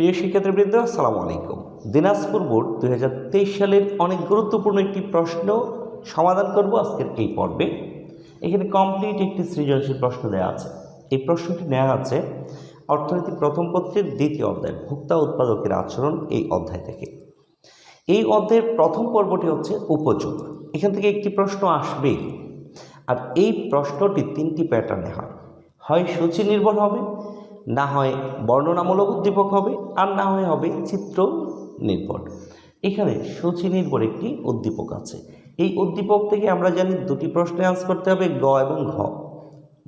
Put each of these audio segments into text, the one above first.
প্রিয় শিক্ষার্থীবৃন্দ, আসসালামু আলাইকুম। দিনাজপুর বোর্ড দুই হাজার তেইশ সালের অনেক গুরুত্বপূর্ণ একটি প্রশ্ন সমাধান করব আজকের এই পর্বে। এখানে কমপ্লিট একটি সৃজনশীল প্রশ্ন দেওয়া আছে। এই প্রশ্নটি নেওয়া আছে অর্থনীতি প্রথম পত্রের দ্বিতীয় অধ্যায়, ভোক্তা উৎপাদকের আচরণ এই অধ্যায় থেকে। এই অধ্যায়ের প্রথম পর্বটি হচ্ছে উপযোগ। এখান থেকে একটি প্রশ্ন আসবেই আর এই প্রশ্নটি তিনটি প্যাটার্নে হয় হয় সূচি নির্ভর হবে না হয় বর্ণনামূলক উদ্দীপক হবে আর না হয় হবে চিত্র নির্ভর। এখানে সূচি নির্ভর একটি উদ্দীপক আছে। এই উদ্দীপক থেকে আমরা জানি দুটি প্রশ্নে আনসার করতে হবে, গ এবং ঘ।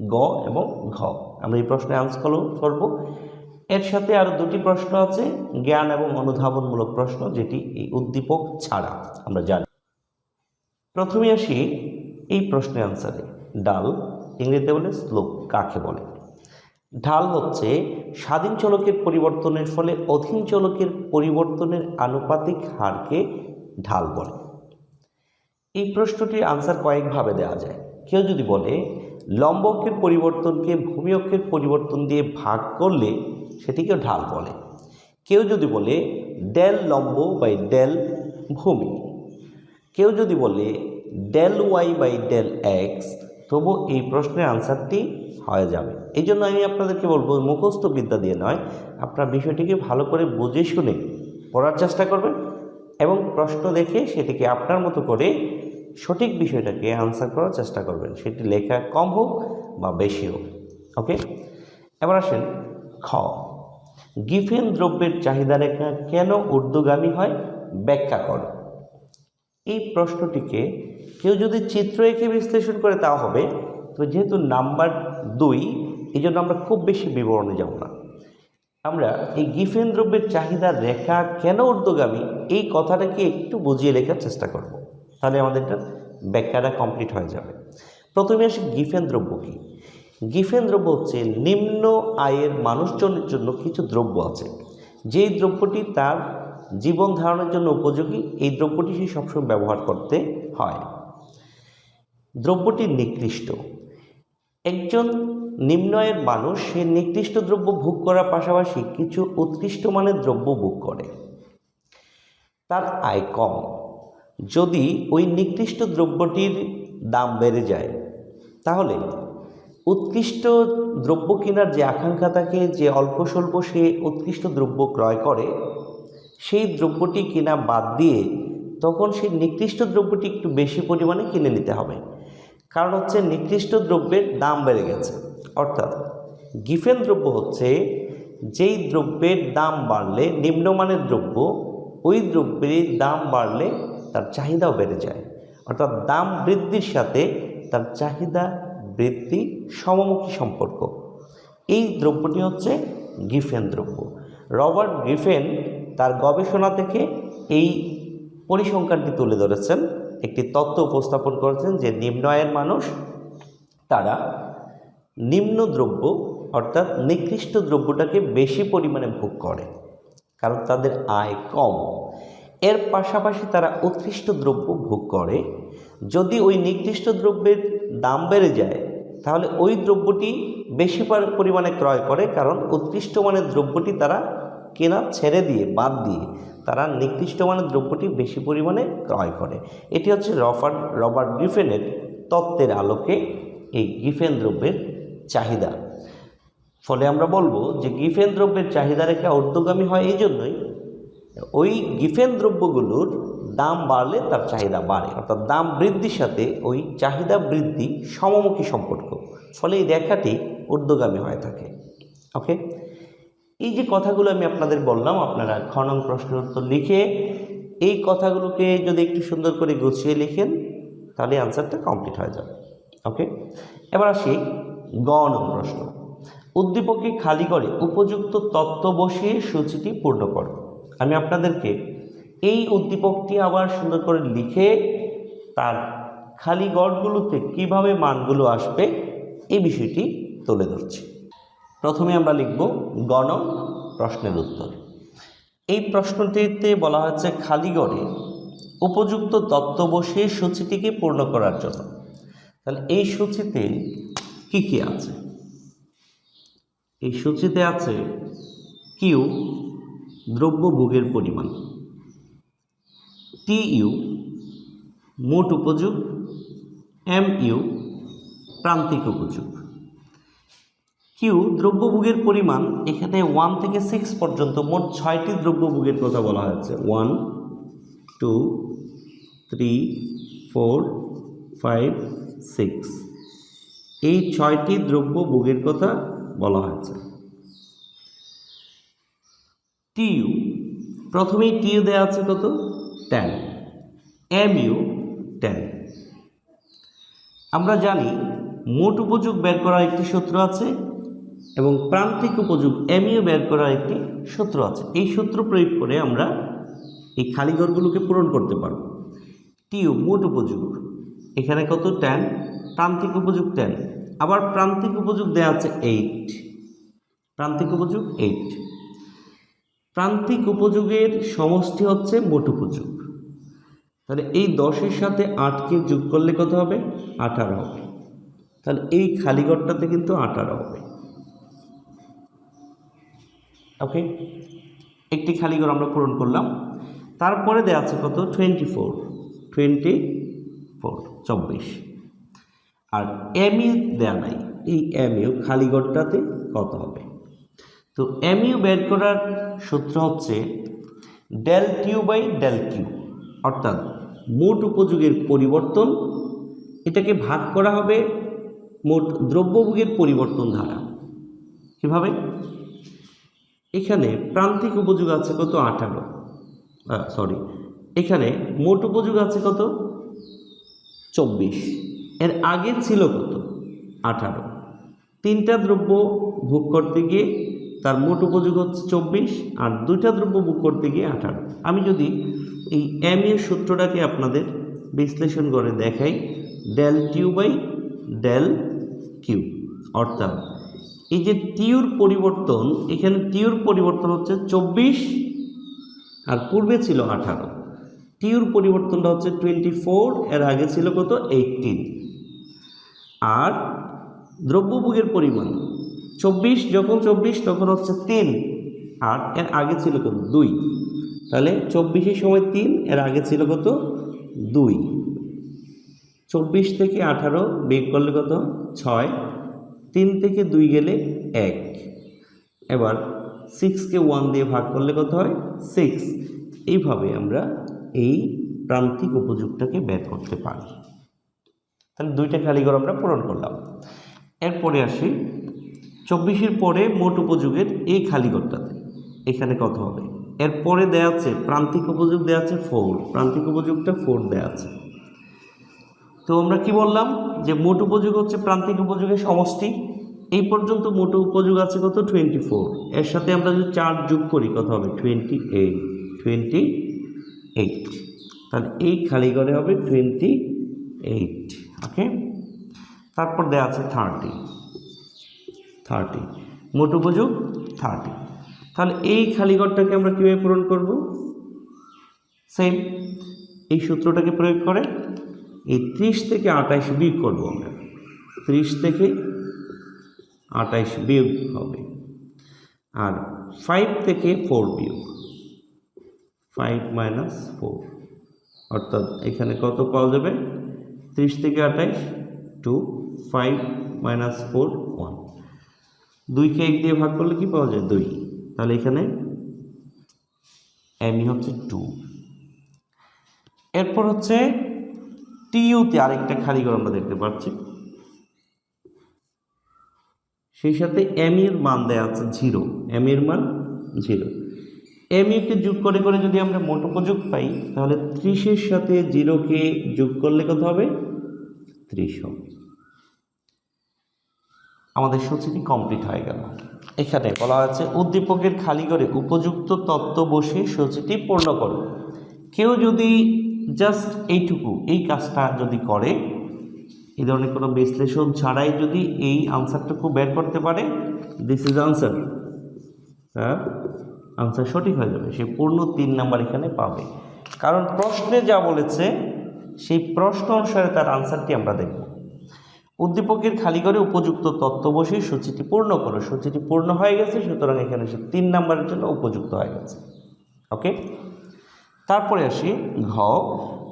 গ এবং ঘ। আমরা এই প্রশ্নে আনসার করব। এর সাথে আরও দুটি প্রশ্ন আছে, জ্ঞান এবং অনুধাবনমূলক প্রশ্ন, যেটি এই উদ্দীপক ছাড়া আমরা জানি। প্রথমে আসি এই প্রশ্নের আনসারে। ডাল, ইংরেজিতে বলে স্লোপ কাকে বলে? ঢাল হচ্ছে স্বাধীন চলকের পরিবর্তনের ফলে অধীন চলকের পরিবর্তনের আনুপাতিক হারকে ঢাল বলে। এই প্রশ্নটির আনসার কয়েকভাবে দেওয়া যায়। কেউ যদি বলে, লম্ব অক্ষের পরিবর্তনকে ভূমি অক্ষের পরিবর্তন দিয়ে ভাগ করলে সেটিকে ঢাল বলে। কেউ যদি বলে, ডেল লম্ব বাই ডেল ভূমি। কেউ যদি বলে, del Y by del X তবু এই প্রশ্নের আনসারটি হয়ে যাবে। এই জন্য আমি আপনাদেরকে বলব মুখস্থ বিদ্যা দিয়ে নয়, আপনার বিষয়টিকে ভালো করে বুঝে শুনে পড়ার চেষ্টা করবেন এবং প্রশ্ন দেখে সেটিকে আপনার মতো করে সঠিক বিষয়টাকে আনসার করার চেষ্টা করবেন। সেটি লেখা কম হোক বা বেশি হোক, ওকে? এবার আসেন, খ। গিফেন দ্রব্যের চাহিদা রেখা কেন ঊর্ধ্বগামী হয়? ব্যাখ্যা করো। এই প্রশ্নটিকে কেউ যদি চিত্র এঁকে বিশ্লেষণ করে তা হবে। তো যেহেতু নাম্বার দুই এই জন্য আমরা খুব বেশি বিবরণে যাব না। আমরা এই গিফেন দ্রব্যের চাহিদা রেখা কেন ঊর্ধ্বগামী, এই কথাটাকে একটু বুঝিয়ে লেখার চেষ্টা করব। তাহলে আমাদের এটা ব্যাখ্যাটা কমপ্লিট হয়ে যাবে। প্রথমে আসি গিফেন দ্রব্য কী? গিফেন দ্রব্য হচ্ছে নিম্ন আয়ের মানুষজনের জন্য কিছু দ্রব্য আছে। যেই দ্রব্যটি তার জীবন ধারণের জন্য উপযোগী এই দ্রব্যটি সে সবসময় ব্যবহার করতে হয়। দ্রব্যটি নিকৃষ্ট। একজন নিম্নয়ের মানুষ সে নিকৃষ্ট দ্রব্য ভোগ করার পাশাপাশি কিছু উৎকৃষ্ট মানের দ্রব্য ভোগ করে। তার আয় কম। যদি ওই নিকৃষ্ট দ্রব্যটির দাম বেড়ে যায়, তাহলে উৎকৃষ্ট দ্রব্য কেনার যে আকাঙ্ক্ষা থাকে, যে অল্প স্বল্প সে উৎকৃষ্ট দ্রব্য ক্রয় করে সেই দ্রব্যটি কেনা বাদ দিয়ে তখন সেই নিকৃষ্ট দ্রব্যটি একটু বেশি পরিমাণে কিনে নিতে হবে। কারণ হচ্ছে নিকৃষ্ট দ্রব্যের দাম বেড়ে গেছে। অর্থাৎ গিফেন দ্রব্য হচ্ছে যেই দ্রব্যের দাম বাড়লে, নিম্নমানের দ্রব্য, ওই দ্রব্যের দাম বাড়লে তার চাহিদাও বেড়ে যায়। অর্থাৎ দাম বৃদ্ধির সাথে তার চাহিদা বৃদ্ধি সমমুখী সম্পর্ক। এই দ্রব্যটি হচ্ছে গিফেন দ্রব্য। রবার্ট গিফেন তার গবেষণা থেকে এই পরিসংখ্যানটি তুলে ধরেছেন। একটি তত্ত্ব উপস্থাপন করেছেন যে নিম্ন আয়ের মানুষ, তারা নিম্ন দ্রব্য অর্থাৎ নিকৃষ্ট দ্রব্যটাকে বেশি পরিমাণে ভোগ করে, কারণ তাদের আয় কম। এর পাশাপাশি তারা উৎকৃষ্ট দ্রব্য ভোগ করে। যদি ওই নিকৃষ্ট দ্রব্যের দাম বেড়ে যায়, তাহলে ওই দ্রব্যটি বেশি পরি- পরিমাণে ক্রয় করে, কারণ উৎকৃষ্ট মানের দ্রব্যটি তারা কেনা ছেড়ে দিয়ে বাদ দিয়ে তারা নির্দিষ্ট মানের দ্রব্যটি বেশি পরিমাণে ক্রয় করে। এটি হচ্ছে রবার্ট রবার্ট গ্রিফেনের তত্ত্বের আলোকে এই গিফেন দ্রব্যের চাহিদা। ফলে আমরা বলব যে গিফেন দ্রব্যের চাহিদা রেখা ঊর্ধ্বগামী হয় এই জন্যই ওই গিফেন দ্রব্যগুলোর দাম বাড়লে তার চাহিদা বাড়ে। অর্থাৎ দাম বৃদ্ধির সাথে ওই চাহিদা বৃদ্ধি সমমুখী সম্পর্ক। ফলে এই রেখাটি ঊর্ধ্বগামী হয়ে থাকে। ওকে? এই যে কথাগুলো আমি আপনাদের বললাম, আপনারা খনন প্রশ্ন উত্তর লিখে এই কথাগুলোকে যদি একটু সুন্দর করে গুছিয়ে লিখেন, তাহলে আনসারটা কমপ্লিট হয়ে যাবে। ওকে এবার আসি গ নং প্রশ্ন। উদ্দীপকে খালি করে উপযুক্ত তত্ত্ব বসিয়ে সূচিটি পূর্ণ করো। আমি আপনাদেরকে এই উদ্দীপকটি আবার সুন্দর করে লিখে তার খালি গড়গুলোতে কীভাবে মানগুলো আসবে, এই বিষয়টি তুলে ধরছি। প্রথমে আমরা লিখব গণ প্রশ্নের উত্তর। এই প্রশ্নটিতে বলা হচ্ছে খালি গড়ে উপযুক্ত তত্ত্ব বসিয়ে সূচিটিকে পূর্ণ করার জন্য। তাহলে এই সূচিতে কি কি আছে? এই সূচিতে আছে কিউ দ্রব্যভোগের পরিমাণ। টি ইউ মোট উপযোগ। এম ইউ প্রান্তিক উপযোগ। কিউ দ্রব্যভোগের পরিমাণ, এখানে ওয়ান থেকে সিক্স পর্যন্ত মোট ছয়টি দ্রব্যভোগের কথা বলা হয়েছে। One two three four five six এই ছয়টি দ্রব্য ভোগের কথা বলা হয়েছে। টিইউ প্রথমেই টিইউ দেওয়া আছে কত? টেন এম ইউ টেন আমরা জানি, মোট উপযোগ বের করার একটি সূত্র আছে এবং প্রান্তিক উপযোগ এমইউ বের করার একটি সূত্র আছে। এই সূত্র প্রয়োগ করে আমরা এই খালি ঘরগুলোকে পূরণ করতে পারব। টিউ মোট উপযোগ। এখানে কত? টেন প্রান্তিক উপযোগ টেন আবার প্রান্তিক উপযোগ দেওয়া আছে এইট প্রান্তিক উপযোগ এইট প্রান্তিক উপযোগের সমষ্টি হচ্ছে মোট উপযোগ। তাহলে এই দশের সাথে আটকে যোগ করলে কত হবে? আঠারো হবে। তাহলে এই খালি ঘরটাতে কিন্তু আঠারো হবে। ওকে একটি খালি ঘর আমরা পূরণ করলাম। তারপরে দেওয়া আছে কত? টোয়েন্টি ফোর টোয়েন্টি ফোর চব্বিশ। আর এমইউ দেওয়া নাই। এই এমইউ খালি ঘরটাতে কত হবে? তো এমইউ বের করার সূত্র হচ্ছে del TU by del Q অর্থাৎ মোট উপযোগের পরিবর্তন, এটাকে ভাগ করা হবে মোট দ্রব্যভোগের পরিবর্তন দ্বারা কীভাবে? এখানে প্রান্তিক উপযোগ আছে কত? আঠারো। সরি এখানে মোট উপযোগ আছে কত? চব্বিশ। এর আগে ছিল কত? আঠারো। তিনটা দ্রব্য ভোগ করতে গিয়ে তার মোট উপযোগ হচ্ছে চব্বিশ, আর দুইটা দ্রব্য ভোগ করতে গিয়ে আঠারো। আমি যদি এই এম এর সূত্রটাকে আপনাদের বিশ্লেষণ করে দেখাই del TU by del Q অর্থাৎ এই যে তিউর পরিবর্তন, এখানে তিউর পরিবর্তন হচ্ছে চব্বিশ, আর পূর্বে ছিল আঠারো। টিউর পরিবর্তনটা হচ্ছে টোয়েন্টি ফোর এর আগে ছিল কত? এইটিন। আর দ্রব্যভোগের পরিমাণ, চব্বিশ, যখন চব্বিশ, তখন হচ্ছে তিন, আর এর আগে ছিল কত? দুই। তাহলে চব্বিশের সময় তিন, এর আগে ছিল কত? দুই। চব্বিশ থেকে আঠারো বের করলে কত? ছয়। তিন থেকে দুই গেলে এক। এবার সিক্সকে ওয়ান দিয়ে ভাগ করলে কত হয়? সিক্স এইভাবে আমরা এই প্রান্তিক উপযোগটাকে বের করতে পারি। তাহলে দুইটা খালিঘর আমরা পূরণ করলাম। এরপরে আসি চব্বিশের পরে মোট উপযোগের এই খালিঘরটাতে এখানে কত হবে? এরপরে দেওয়া আছে প্রান্তিক উপযোগ দেওয়া আছে ফোর প্রান্তিক উপযোগটা ফোর দেওয়া আছে। তো আমরা কি বললাম? যে মোট উপযোগ হচ্ছে প্রান্তিক উপযোগের সমষ্টি। এই পর্যন্ত মোট উপযোগ আছে কত? টোয়েন্টি ফোর এর সাথে আমরা যদি চার যোগ করি, কত হবে? টোয়েন্টি এইট টোয়েন্টি এইট তাহলে এই খালি ঘরে হবে টোয়েন্টি এইট ওকে তারপর দেওয়া আছে থার্টি থার্টি মোট উপযোগ থার্টি তাহলে এই খালি ঘরটাকে আমরা কীভাবে পূরণ করব? সেম এই সূত্রটাকে প্রয়োগ করে এই ত্রিশ থেকে আঠাইশ বিয়োগ করব আমরা। ত্রিশ থেকে আঠাইশ বিয়োগ হবে। আর ফাইভ থেকে ফোর বিয়োগ। ফাইভ মাইনাস ফোর অর্থাৎ এখানে কত পাওয়া যাবে? ত্রিশ থেকে আঠাইশ two five minus four one দুইকে এক দিয়ে ভাগ করলে কি পাওয়া যায়? দুই। তাহলে এখানে এমই হচ্ছে টু এরপর হচ্ছে টিইউতে আরেকটা খালি ঘর আমরা দেখতে পাচ্ছি। সেই সাথে এম এর মান দেয়া আছে জিরো। এম এর মান জিরো। এম ইউকে যোগ করে করে যদি আমরা মোট উপযোগ পাই, তাহলে ত্রিশের সাথে জিরোকে যোগ করলে কত হবে? ত্রিশ আমাদের সূচিটি কমপ্লিট হয়ে গেল। এখানে বলা আছে উদ্দীপকের খালি করে উপযুক্ত তত্ত্ব বসে সূচিটি পূর্ণ করো কেউ যদি জাস্ট এইটুকু, এই কাজটা যদি করে, এই ধরনের কোনো বিশ্লেষণ ছাড়াই যদি এই আনসারটুকু বের করতে পারে দিস ইজ আনসার হ্যাঁ? আনসার সঠিক হয়ে যাবে, সে পূর্ণ তিন নাম্বার এখানে পাবে। কারণ প্রশ্নে যা বলেছে, সেই প্রশ্ন অনুসারে তার আনসারটি আমরা দেখব। উদ্দীপকের খালি করে উপযুক্ত তত্ত্ব বসে সূচিটি পূর্ণ করো। সূচিটি পূর্ণ হয়ে গেছে, সুতরাং এখানে সে তিন নাম্বারের জন্য উপযুক্ত হয়ে গেছে। ওকে তারপরে আসি ঘ।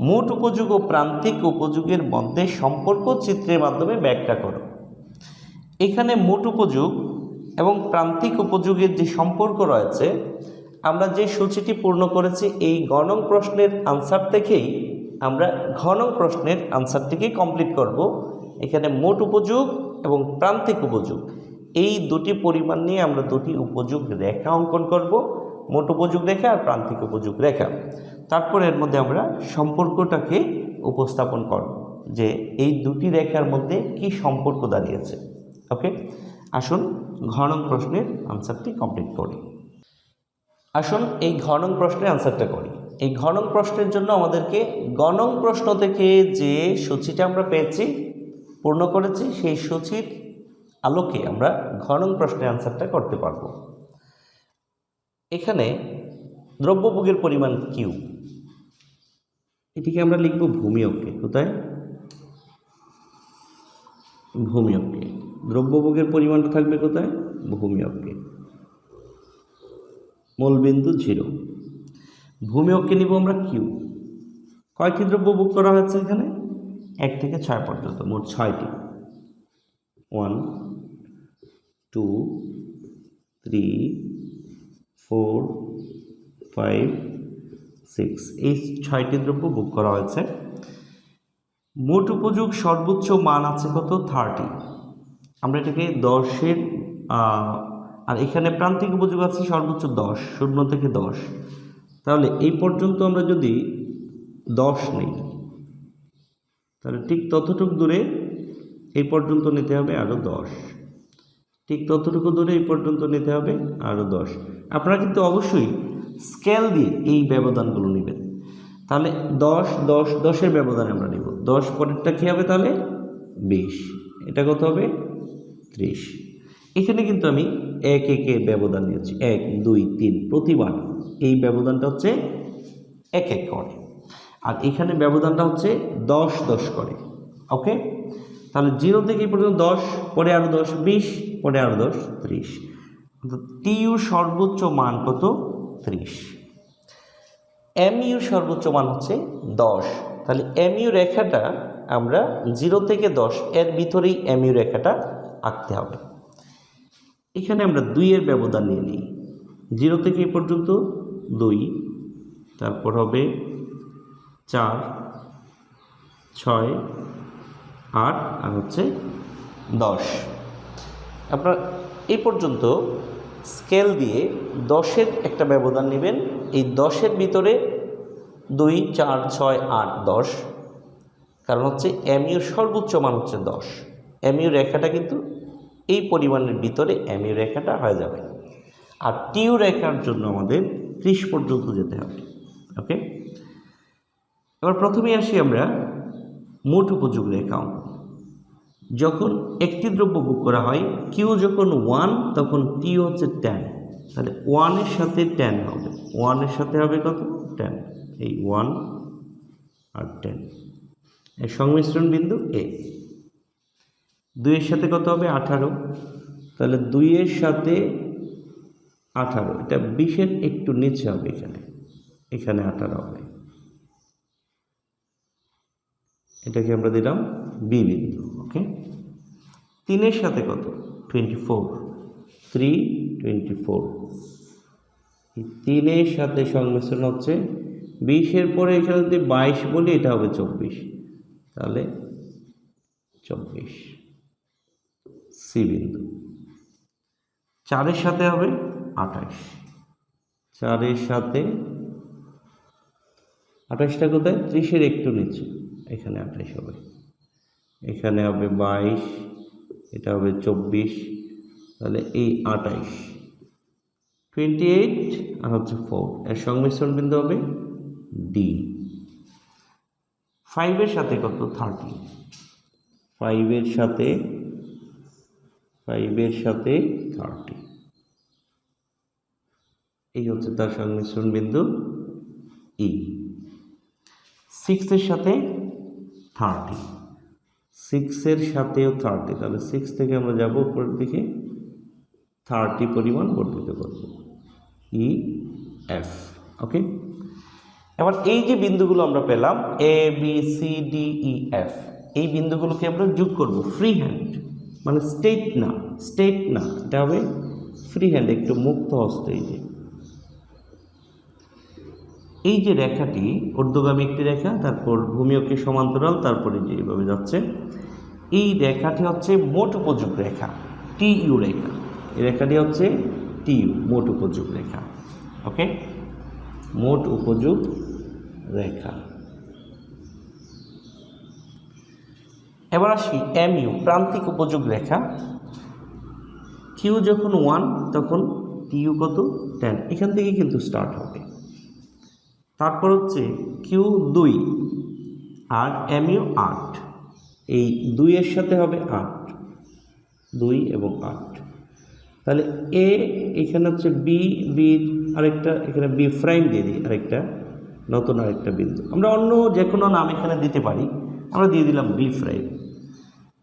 মোট উপযোগ ও প্রান্তিক উপযোগের মধ্যে সম্পর্ক চিত্রের মাধ্যমে ব্যাখ্যা করো। এখানে মোট উপযোগ এবং প্রান্তিক উপযোগের যে সম্পর্ক রয়েছে, আমরা যে সূচিটি পূর্ণ করেছি এই গণং প্রশ্নের আনসার থেকেই আমরা ঘনং প্রশ্নের আনসারটিকে কমপ্লিট করব। এখানে মোট উপযোগ এবং প্রান্তিক উপযোগ, এই দুটি পরিমাণ নিয়ে আমরা দুটি উপযোগ রেখা অঙ্কন করব। মোট উপযোগ রেখা আর প্রান্তিক উপযোগ রেখা। তারপর এর মধ্যে আমরা সম্পর্কটাকে উপস্থাপন করব যে এই দুটি রেখার মধ্যে কি সম্পর্ক দাঁড়িয়েছে। ওকে আসুন ঘনং প্রশ্নের আনসারটি কমপ্লিট করি। আসুন এই ঘনং প্রশ্নের আনসারটা করি। এই ঘনং প্রশ্নের জন্য আমাদেরকে গণং প্রশ্ন থেকে যে সূচিটা আমরা পেয়েছি, পূর্ণ করেছি, সেই সূচির আলোকে আমরা ঘনং প্রশ্নের আনসারটা করতে পারব। এখানে দ্রব্যভোগের পরিমাণ কিউ? এটিকে আমরা লিখব ভূমিয়ককে কোথায়? ভূমিয়ককে দ্রব্যভোগের পরিমাণটা থাকবে কোথায়? ভূমিয়ককে মূলবিন্দু জিরো। ভূমিয়ককে নিব আমরা কিউ। কয়টি দ্রব্য বুক করা হয়েছে এখানে? এক থেকে ছয় পর্যন্ত, মোট ছয়টি। One, two, three four, five, six এই ছয়টি দ্রব্য বুক করা হয়েছে। মোট উপযোগ সর্বোচ্চ মান আছে কত? থার্টি। আমরা এটাকে দশের আর এখানে প্রান্তিক উপযোগ আছে সর্বোচ্চ দশ, শূন্য থেকে দশ। তাহলে এই পর্যন্ত আমরা যদি দশ নেই, তাহলে ঠিক ততটুক দূরে এই পর্যন্ত নিতে হবে আরও দশ। ঠিক ততটুকু দূরে এই পর্যন্ত নিতে হবে, আরও দশ। আপনারা কিন্তু অবশ্যই স্কেল দিয়ে এই ব্যবধানগুলো নেবেন। তাহলে দশ দশ, দশের ব্যবধান আমরা নেব। দশ পরেরটা কী হবে তাহলে? বিশ। এটা কত হবে? ত্রিশ। এখানে কিন্তু আমি এক, একে ব্যবধান নিয়েছি। এক, দুই, তিন প্রতিবার এই ব্যবধানটা হচ্ছে এক এক করে। আর এখানে ব্যবধানটা হচ্ছে দশ দশ করে। ওকে? তাহলে জিরো থেকে এই পর্যন্ত দশ, পরে আরও দশ, বিশ, পরে আরও দশ, ত্রিশ। টিইউ সর্বোচ্চ মান কত? ত্রিশ। এমইউ সর্বোচ্চ মান হচ্ছে দশ। তাহলে এমইউ রেখাটা আমরা জিরো থেকে দশ, এর ভিতরেই এমইউ রেখাটা আঁকতে হবে। এখানে আমরা দুইয়ের ব্যবধান নিয়ে নিই। জিরো থেকে এই পর্যন্ত দুই, তারপর হবে চার, ছয় আট আর হচ্ছে দশ। আপনার এই পর্যন্ত স্কেল দিয়ে দশের একটা ব্যবধান নেবেন। এই দশের ভিতরে দুই, চার, ছয়, আট, দশ। কারণ হচ্ছে এমইউ সর্বোচ্চ মান হচ্ছে দশ। এমইউ রেখাটা কিন্তু এই পরিমাণের ভিতরে এমইউ রেখাটা হয়ে যাবে। আর টিউ রেখার জন্য আমাদের ত্রিশ পর্যন্ত যেতে হবে। ওকে এবার প্রথমে আসি আমরা মোট উপযোগ রেখা অঙ্কন যখন একটি দ্রব্য বুক করা হয় কিউ যখন ওয়ান তখন টি হচ্ছে টেন তাহলে ওয়ানের সাথে টেন হবে। ওয়ানের সাথে হবে কত? টেন এই ওয়ান আর টেন এর সংমিশ্রণ বিন্দু এ দুইয়ের সাথে কত হবে? আঠারো। তাহলে দুইয়ের সাথে আঠারো। এটা বিশের একটু নিচে হবে এখানে। এখানে আঠারো হবে। এটাকে আমরা দিলাম বি বিন্দু ওকে তিনের সাথে কত? Twenty four three twenty four তিনের সাথে সংমিশ্রণ হচ্ছে বিশের পরে এখানে যদি বাইশ বলি, এটা হবে চব্বিশ। তাহলে চব্বিশ। সি বিন্দু। চারের সাথে হবে আঠাশ। চারের সাথে আঠাশটা কোথায়? ত্রিশের একটু নিচে। এখানে আঠাশ হবে এখানে হবে বাইশ, এটা হবে চব্বিশ, তাহলে এই আঠাইশ টোয়েন্টি এইট আর হচ্ছে ফোর এর সংমিশ্রণ বিন্দু হবে ডি ফাইভের সাথে কত? থার্টি ফাইভের সাথে ফাইভের সাথে থার্টি এই হচ্ছে তার সংমিশ্রণ বিন্দু ই সিক্সের সাথে থার্টি। সিক্সের সাথেও থার্টি, তাহলে সিক্স থেকে আমরা যাব উপরের দিকে, থার্টি পরিমাণ বর্ধিত করব। E F, okay? এবার এই যে বিন্দুগুলো আমরা পেলাম, A, B, C, D, E, F, এই বিন্দুগুলোকে আমরা যোগ করব ফ্রি হ্যান্ড মানে স্টেট না স্টেট না, এটা হবে ফ্রি হ্যান্ড একটু মুক্ত হস্ত এই যে। এই যে রেখাটি ঊর্ধ্বগামী একটি রেখা, তারপর ভূমিয়কে সমান্তরাল, তারপরে যে এইভাবে যাচ্ছে, এই রেখাটি হচ্ছে মোট উপযোগ রেখা, টি ইউ রেখা। এই রেখাটি হচ্ছে টি ইউ, মোট উপযোগ রেখা, ওকে? মোট উপযোগ রেখা। এবার আসি এম ইউ, প্রান্তিক উপযোগ রেখা। কিউ যখন ওয়ান, তখন টিইউ কত? টেন। এখান থেকে কিন্তু স্টার্ট হবে। তারপর হচ্ছে কিউ দুই, আর এম ইউ আট। এই দুইয়ের সাথে হবে আট। দুই এবং আট। তাহলে এ এখানে হচ্ছে বি বির আরেকটা, এখানে বি ফ্রাইম দিয়ে দিই আরেকটা, নতুন আরেকটা বিন্দু। আমরা অন্য যে কোনো নাম এখানে দিতে পারি। আমরা দিয়ে দিলাম বি ফ্রাইম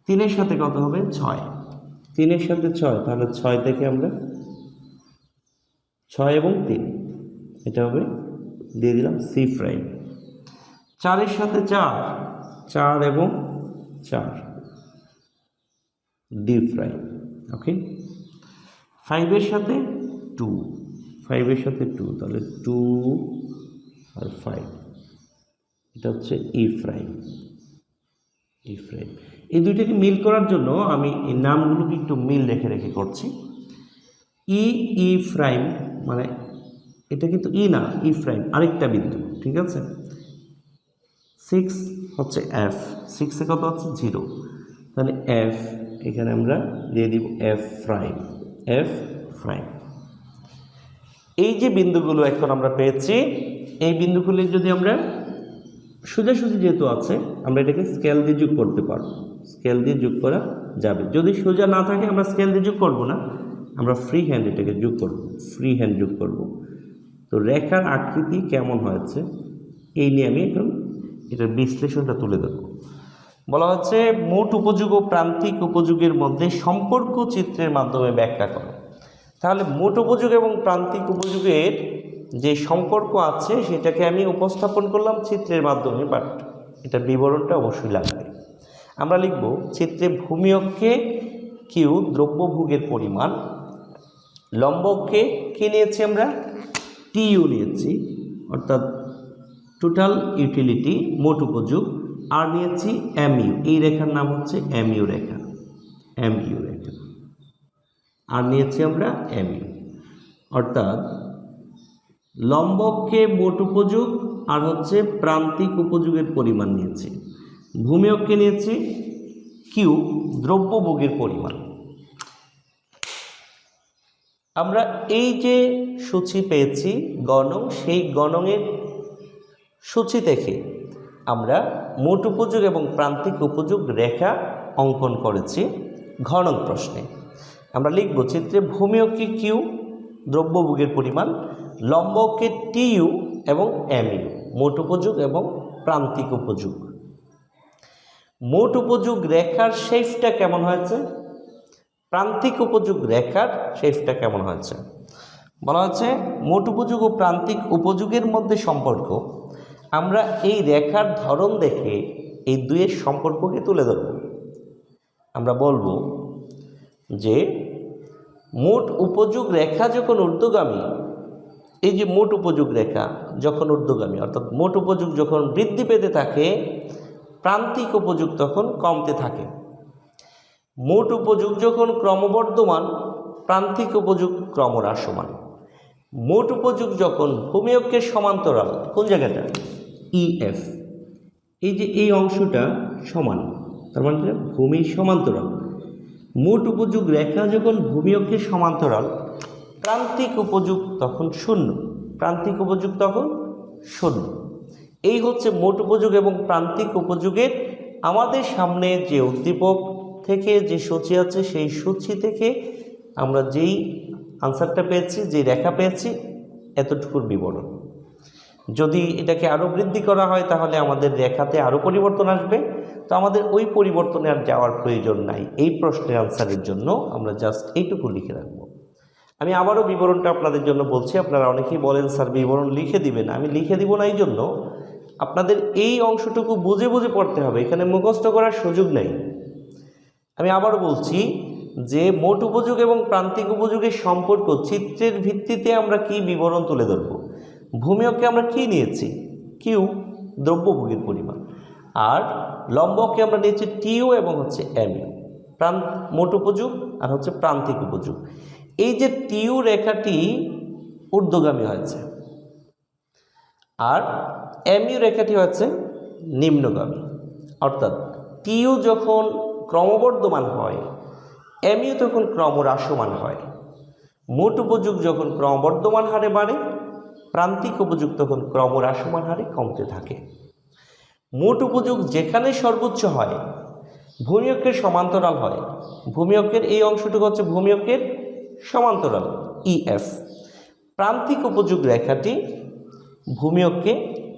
তিনের সাথে কত হবে? ছয়। তিনের সাথে ছয়, তাহলে ছয় থেকে আমরা ছয় এবং তিন। এটা হবে দিয়ে দিলাম সি ফ্রাইম চারের সাথে চার চার এবং চার। D prime okay? ফাইভের সাথে টু, ফাইভের সাথে টু, তাহলে টু আর ফাইভ। এটা হচ্ছে ই ফ্রাইম ই ফ্রাইম এই দুইটাকে মিল করার জন্য আমি এই নামগুলোকে একটু মিল রেখে রেখে করছি। ই ই ফ্রাইম মানে এটা কিন্তু ই না, ই ফ্রাইম আরেকটা বিন্দু, ঠিক আছে? সিক্স হচ্ছে এফ সিক্সে কত হচ্ছে জিরো তাহলে এফ এখানে আমরা দিয়ে দিব এফ ফ্রাইম এফ ফ্রাইম এই যে বিন্দুগুলো এখন আমরা পেয়েছি, এই বিন্দুগুলি যদি আমরা সোজাসুজি যেহেতু আছে, আমরা এটাকে স্কেল দিয়ে যোগ করতে পারব। স্কেল দিয়ে যোগ করা যাবে। যদি সোজা না থাকে, আমরা স্কেল দিয়ে যোগ করব না, আমরা ফ্রি হ্যান্ড এটাকে যোগ করব ফ্রি হ্যান্ড যোগ করব। তো রেখার আকৃতি কেমন হয়েছে? এই নিয়ে আমি এখন এটার বিশ্লেষণটা তুলে ধরব। বলা হচ্ছে মোট উপযোগ ও প্রান্তিক উপযোগের মধ্যে সম্পর্ক চিত্রের মাধ্যমে ব্যাখ্যা করো। তাহলে মোট উপযোগ এবং প্রান্তিক উপযোগের যে সম্পর্ক আছে, সেটাকে আমি উপস্থাপন করলাম চিত্রের মাধ্যমে বাট এটার বিবরণটা অবশ্যই লাগবে। আমরা লিখব, চিত্রে ভূমি অক্ষে কিউ দ্রব্যভোগের পরিমাণ লম্ব কী নিয়েছি আমরা? টিইউ নিয়েছি, অর্থাৎ টোটাল ইউটিলিটি মোট উপযোগ, আর নিয়েছি এমইউ এই রেখার নাম হচ্ছে এমইউ রেখা এমইউ রেখা। আর নিয়েছি আমরা এমইউ অর্থাৎ লম্বককে মোট উপযোগ, আর হচ্ছে প্রান্তিক উপযোগের পরিমাণ নিয়েছি। ভূমিয়ককে নিয়েছি কিউ দ্রব্যভোগের পরিমাণ। আমরা এই যে সূচি পেয়েছি, গণং, সেই গণংয়ের সূচি থেকে আমরা মোট উপযোগ এবং প্রান্তিক উপযোগ রেখা অঙ্কন করেছি ঘনক প্রশ্নে। আমরা লিখব চিত্রে ভূমিয়কে কিউ দ্রব্যভোগের পরিমাণ, লম্বকে টিইউ এবং এমইউ মোট উপযোগ এবং প্রান্তিক উপযোগ। মোট উপযোগ রেখার শেফটা কেমন হয়েছে? প্রান্তিক উপযোগ রেখার শেফটা কেমন হয়েছে? বলা হচ্ছে মোট উপযোগ ও প্রান্তিক উপযোগের মধ্যে সম্পর্ক। আমরা এই রেখার ধরন দেখে এই দুয়ের সম্পর্ককে তুলে ধরব। আমরা বলব যে, মোট উপযোগ রেখা যখন ঊর্ধ্বগামী, এই যে মোট উপযোগ রেখা যখন ঊর্ধ্বগামী, অর্থাৎ মোট উপযোগ যখন বৃদ্ধি পেতে থাকে, প্রান্তিক উপযোগ তখন কমতে থাকে। মোট উপযোগ যখন ক্রমবর্ধমান, প্রান্তিক উপযোগ ক্রমহ্রাসমান। মোট উপযোগ যখন ভূমিয়কের সমান্তরাল, কোন জায়গাটা? ইএফ এই যে এই অংশটা সমান, তার মানে ভূমি সমান্তরাল। মোট উপযোগ রেখা যখন ভূমিয়কের সমান্তরাল, প্রান্তিক উপযোগ তখন শূন্য। প্রান্তিক উপযোগ তখন শূন্য। এই হচ্ছে মোট উপযোগ এবং প্রান্তিক উপযোগের আমাদের সামনে যে উদ্দীপক থেকে যে সূচি আছে, সেই সূচি থেকে আমরা যেই আনসারটা পেয়েছি যে রেখা পেয়েছি, এতটুকুর বিবরণ। যদি এটাকে আরও বৃদ্ধি করা হয়, তাহলে আমাদের রেখাতে আরও পরিবর্তন আসবে। তো আমাদের ওই পরিবর্তনে আর যাওয়ার প্রয়োজন নাই। এই প্রশ্নের আনসারের জন্য আমরা জাস্ট এইটুকু লিখে রাখব। আমি আবারও বিবরণটা আপনাদের জন্য বলছি, আপনারা অনেকেই বলেন, স্যার, বিবরণ লিখে দিবেন আমি লিখে দিব না এই জন্য। আপনাদের এই অংশটুকু বুঝে বুঝে পড়তে হবে। এখানে মুখস্থ করার সুযোগ নেই। আমি আবারও বলছি যে মোট উপযোগ এবং প্রান্তিক উপযোগের সম্পর্ক চিত্রের ভিত্তিতে আমরা কি বিবরণ তুলে ধরব? ভূমিয়কে আমরা কি নিয়েছি? কিউ দ্রব্যভোগের পরিমাণ। আর লম্বকে আমরা নিয়েছি টিউ এবং হচ্ছে এমইউ প্রান্ত মোট উপযোগ আর হচ্ছে প্রান্তিক উপযোগ। এই যে টিউ রেখাটি ঊর্ধ্বগামী হয়েছে, আর এমইউ রেখাটি হচ্ছে নিম্নগামী। অর্থাৎ টিউ যখন ক্রমবর্ধমান হয়। এমইউ তখন ক্রমহ্রাসমান হয়। মোট উপযোগ যখন ক্রমবর্ধমান হারে বাড়ে, প্রান্তিক উপযোগ তখন ক্রমহ্রাসমান হারে কমতে থাকে। মোট উপযোগ যেখানে সর্বোচ্চ হয়, ভূমিয়কের সমান্তরাল হয়। ভূমিয়কের এই অংশটুকু হচ্ছে ভূমিয়কের সমান্তরাল ইএফ প্রান্তিক উপযোগ রেখাটি ভূমিয়ককে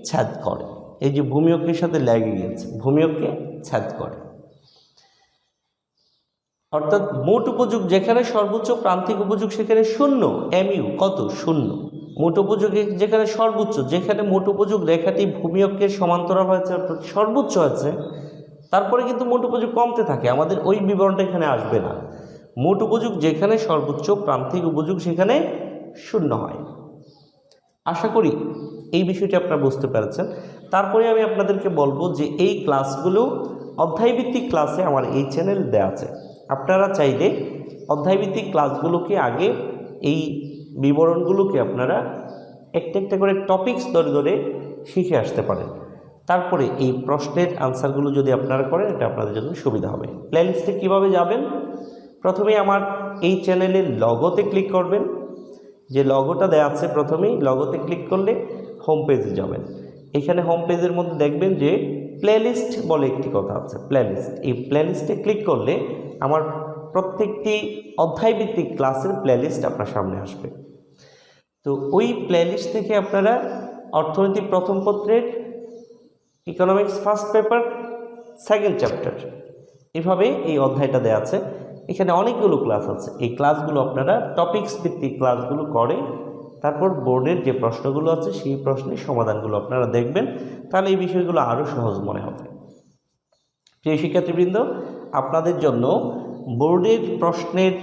ছেদ করে। এই যে ভূমিয়কের সাথে লেগে গিয়েছে, ভূমিয়ককে ছেদ করে। অর্থাৎ মোট উপযোগ যেখানে সর্বোচ্চ প্রান্তিক উপযোগ সেখানে শূন্য এমইউ কত? শূন্য। মোট উপযোগে যেখানে সর্বোচ্চ, যেখানে মোট উপযোগ রেখাটি ভূমিয়কের সমান্তরাল হয়েছে অর্থাৎ সর্বোচ্চ হয়েছে, তারপরে কিন্তু মোট উপযোগ কমতে থাকে, আমাদের ওই বিবরণটা এখানে আসবে না। মোট উপযোগ যেখানে সর্বোচ্চ প্রান্তিক উপযোগ সেখানে শূন্য হয়। আশা করি এই বিষয়টি আপনারা বুঝতে পেরেছেন। তারপরে আমি আপনাদেরকে বলব যে এই ক্লাসগুলো অধ্যায়ভিত্তিক ক্লাসে আমার এই চ্যানেল দেওয়া আছে। আপনারা চাইলে অধ্যায়ভিত্তিক ক্লাসগুলোকে আগে এই বিবরণগুলোকে আপনারা একটা একটা করে টপিকস ধরে ধরে শিখে আসতে পারেন। তারপরে এই প্রশ্নের আনসারগুলো যদি আপনারা করেন, এটা আপনাদের জন্য সুবিধা হবে। প্লেলিস্টে কীভাবে যাবেন? প্রথমে আমার এই চ্যানেলের লগোতে ক্লিক করবেন। যে লগোটা দেওয়া আছে প্রথমেই লগোতে ক্লিক করলে হোম পেজে যাবেন। এখানে হোম পেজের মধ্যে দেখবেন যে প্লেলিস্ট বলে একটি কথা আছে প্লেলিস্ট এই প্লেলিস্টে ক্লিক করলে আমার প্রত্যেকটি অধ্যায়ভিত্তিক ক্লাসের প্লেলিস্ট আপনার সামনে আসবে। তো ওই প্লেলিস্ট থেকে আপনারা অর্থনীতি প্রথম পত্রের economics first paper second chapter এভাবে এই অধ্যায়টা দেওয়া আছে। এখানে অনেকগুলো ক্লাস আছে। এই ক্লাসগুলো আপনারা টপিক্স ভিত্তিক ক্লাসগুলো করে তারপর বোর্ডের যে প্রশ্নগুলো আছে, সেই প্রশ্নের সমাধানগুলো আপনারা দেখবেন। তাহলে এই বিষয়গুলো আরও সহজ মনে হবে। প্রিয় শিক্ষার্থীবৃন্দ, আপনাদের জন্য বোর্ডের প্রশ্নের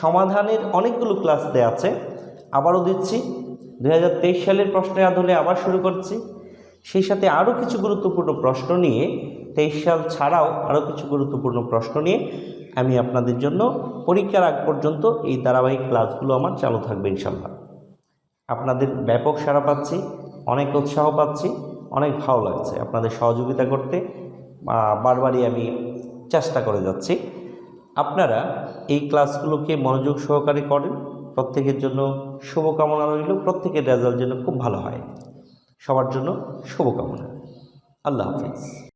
সমাধানের অনেকগুলো ক্লাস দেওয়া আছে। আবারও দিচ্ছি দু হাজার তেইশ সালের প্রশ্নের আদলে আবার শুরু করছি। সেই সাথে আরও কিছু গুরুত্বপূর্ণ প্রশ্ন নিয়ে, তেইশ সাল ছাড়াও আরও কিছু গুরুত্বপূর্ণ প্রশ্ন নিয়ে আমি আপনাদের জন্য পরীক্ষার আগ পর্যন্ত এই ধারাবাহিক ক্লাসগুলো আমার চালু থাকবে ইনশাল্লাহ আপনাদের ব্যাপক সাড়া পাচ্ছি, অনেক উৎসাহ পাচ্ছি, অনেক ভালো লাগছে আপনাদের সহযোগিতা করতে। বারবারই আমি চেষ্টা করে যাচ্ছি। আপনারা এই ক্লাসগুলোকে মনোযোগ সহকারে করেন। প্রত্যেকের জন্য শুভকামনা রইল, প্রত্যেকের রেজাল্ট যেন খুব ভালো হয়। সবার জন্য শুভকামনা। আল্লাহ হাফিজ।